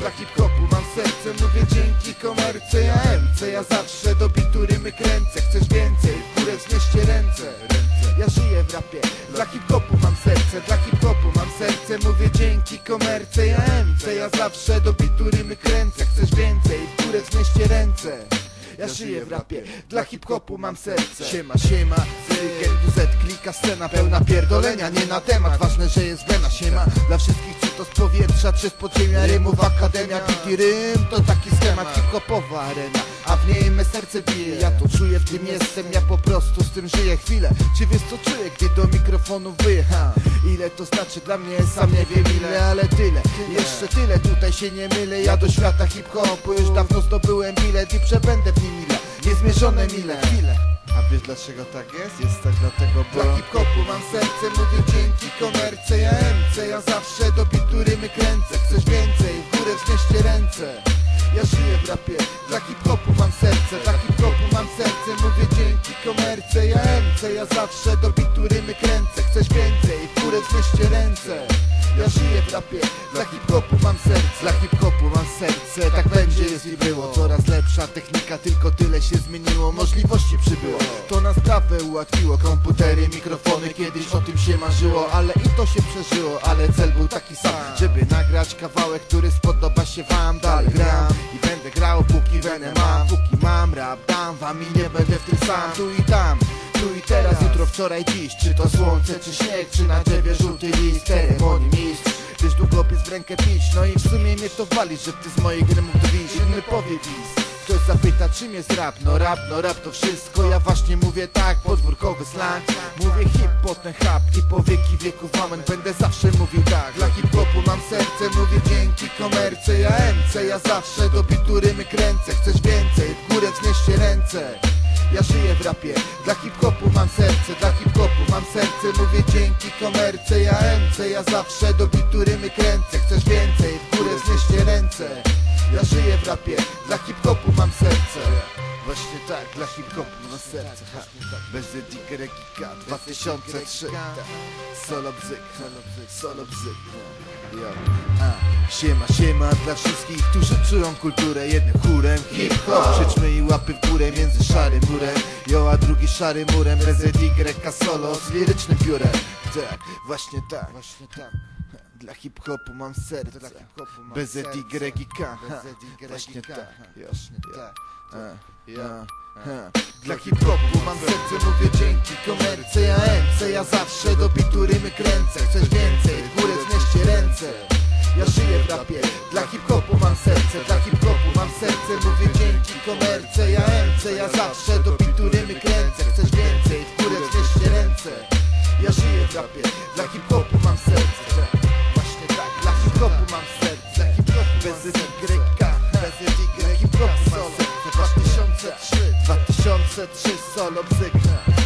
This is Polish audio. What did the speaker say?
Dla hip-hopu mam serce, mówię dzięki komerce Ja MC, ja zawsze do bitu rymy kręcę. Chcesz więcej, w górę wznieście ręce. Ja żyję w rapie, dla hip-hopu mam serce. Dla hip-hopu mam serce, mówię dzięki komerce Ja MC, ja zawsze do bitu rymy kręcę. Chcesz więcej, w górę wznieście ręce ja żyję w rapie, dla hip-hopu mam serce. Siema, siema, Zyger, WZ, klika scena Pełna pierdolenia, nie na temat. Ważne, że jest wena, siema. Dla wszystkich, czy to z powietrza, czy z podziemia Rymów, akademia, piki rym To taki schemat. Hip-hopowa arena A w niej me serce bije. Ja to czuję, w tym jestem Ja po prostu z tym żyję chwilę. Czy wiesz co czuję, gdy do mikrofonu wyjechałem? Ile to znaczy dla mnie, sam nie wiem ile Ale tyle, jeszcze tyle Tutaj się nie mylę, ja do świata hip-hopu Już dawno zdobyłem bilet i przebędę w nim ile Niezmierzone mile, chwile. A wiesz dlaczego tak jest? Jest tak dlatego, bo Dla hip-hopu mam serce, mówię dzięki komerce. Ja MC, ja zawsze do bitu rymy kręcę. Chcesz więcej, w górę wznieście ręce. Ja żyję w rapie, dla hip-hopu MC, ja zawsze do bitu rymy kręcę. Chcesz więcej, w górę wznieście ręce. Ja żyję w rapie, dla hip-hopu mam serce. Dla hip-hopu mam serce, tak będzie jest i było. Coraz lepsza technika, tylko tyle się zmieniło. Możliwości przybyło, to nam sprawę ułatwiło. Komputery, mikrofony, kiedyś o tym się marzyło. Ale i to się przeżyło, ale cel był taki sam. Żeby nagrać kawałek, który spodoba się wam. Dalej gram i będę grał, póki wenę mam. Póki mam rap, dam wam i nie będę w tym sam. Tu i tam tu i teraz, jutro, wczoraj, dziś. Czy to słońce, czy śnieg, czy na drzewie żółty list Ceremonii mistrz, wiesz długopis w rękę pić. No i w sumie mnie to wali, że ty z moich rymów dwiś Inny powie dis Ktoś zapyta czym jest rap, no rap, no rap to wszystko. Ja właśnie mówię tak, podwórkowy slang. Mówię hip, potem rap i po wieki wieków amen Będę zawsze mówił tak, dla hip-hopu mam serce Mówię dzięki komerce, ja MC Ja zawsze do bitu rymy kręcę Chcesz więcej, w górę wznieście ręce. Ja żyję w rapie, dla hip-hopu ja zawsze do bitu rymy kręcę Chcesz więcej, w górę wznieście ręce. Ja żyję w rapie, dla hip-hopu mam serce. Właśnie tak, dla hip-hopu mam serce. Ha. Bez etyka rekika 2003 Solo bzyk, solo bzyk. Yo. A. Siema, siema dla wszystkich, którzy czują kulturę. Jednym chórem hip-hop. Krzyczmy i łapy w górę między szarym murem. Jo, a drugi szarym murem. Bez etyka solo z lirycznym piórem Tak, właśnie tak, właśnie tak. Dla hip-hopu mam serce, dla hip-hopu mam Bez etyka regika, właśnie tak, właśnie tak. Ja. Dla hip-hopu mam serce, mówię dzięki komerce. Ja MC, ja zawsze do bitu rymy kręcę. Chcesz więcej, w górę wznieście ręce. Ja żyję w rapie, dla hip-hopu mam serce. Dla hip-hopu mam serce, mówię dzięki komerce. Ja MC, ja zawsze do bitu rymy kręcę. Chcesz więcej, w górę wznieście ręce ja żyję w rapie, dla hip-hopu mam serce. Właśnie tak, dla hip-hopu mam serce. Dla hip-hopu bez YK, bez Y Hip-hop y, solo, 2003 2003 solo bzyk